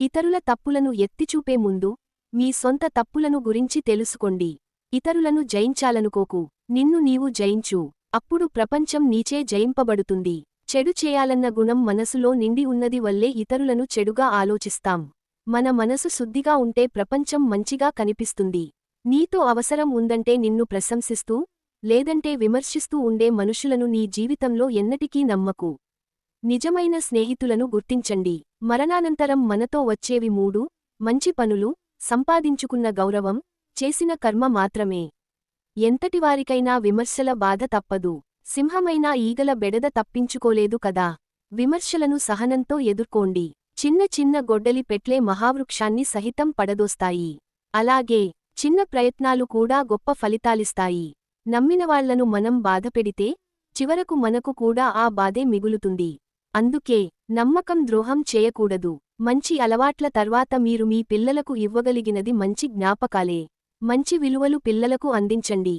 ఇతరుల తప్పులను ఎత్తిచూపే ముందు మీ సొంత తప్పులను గురించి తెలుసుకోండి. ఇతరులను జయించాలనుకోకు. నిన్ను నీవు జయించు. అప్పుడు ప్రపంచం నీచే జయింపబడుతుంది. చెడు చేయాలన్న గుణం మనసులో నిండి ఉన్నది వల్లే ఇతరులను చెడుగా ఆలోచిస్తాం. మన మనసు శుద్ధిగా ఉంటే ప్రపంచం మంచిగా కనిపిస్తుంది. నీతో అవసరం ఉందంటే నిన్ను ప్రశంసిస్తూ లేదంటే విమర్శిస్తూ ఉండే మనుషులను నీ జీవితంలో ఎన్నటికీ నమ్మకు. నిజమైన స్నేహితులను గుర్తించండి. మరణానంతరం మనతో వచ్చేవి మూడు మంచి పనులు సంపాదించుకున్న గౌరవం చేసిన కర్మ మాత్రమే. ఎంతటివారికైనా విమర్శల బాధ తప్పదు. సింహమైనా ఈగల బెడద తప్పించుకోలేదు కదా. విమర్శలను సహనంతో ఎదుర్కోండి. చిన్న చిన్న గొడ్డలి పెట్లే మహావృక్షాన్ని సహితం పడదోస్తాయి. అలాగే చిన్న ప్రయత్నాలు కూడా గొప్ప ఫలితాలిస్తాయి. నమ్మినవాళ్ళను మనం బాధపెడితే చివరకు మనకు కూడా ఆ బాధే మిగులుతుంది. అందుకే నమ్మకం ద్రోహం చేయకూడదు. మంచి అలవాట్ల తర్వాత మీరు మీ పిల్లలకు ఇవ్వగలిగినది మంచి జ్ఞాపకాలే. మంచి విలువలు పిల్లలకు అందించండి.